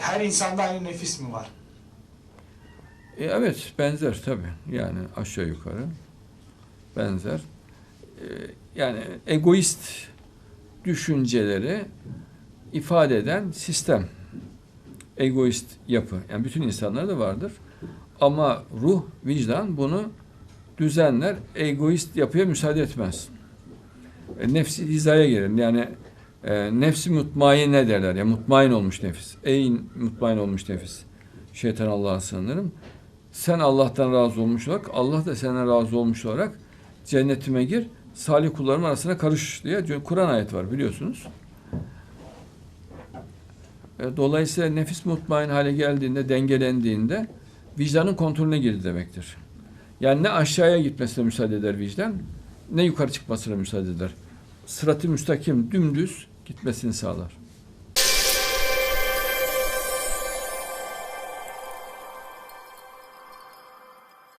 Her insanda aynı nefis mi var? E, evet benzer tabii. Yani aşağı yukarı benzer. E, yani egoist düşünceleri ifade eden sistem. Egoist yapı. Yani bütün insanlarda vardır. Ama ruh, vicdan bunu düzenler. Egoist yapıya müsaade etmez. E, nefsi hizaya gelir. Yani e, nefsi mutmain ne derler? Ya mutmain olmuş nefis. Ey mutmain olmuş nefis. Şeytan Allah'a sığınırım. Sen Allah'tan razı olmuş olarak, Allah da senden razı olmuş olarak cennetime gir, salih kullarım arasına karış diye Kur'an ayet var biliyorsunuz. E, Dolayısıyla nefis mutmain hale geldiğinde, dengelendiğinde vicdanın kontrolüne girdi demektir. Yani ne aşağıya gitmesine müsaade eder vicdan, ne yukarı çıkmasına müsaade eder. Sıratı müstakim, dümdüz gitmesini sağlar.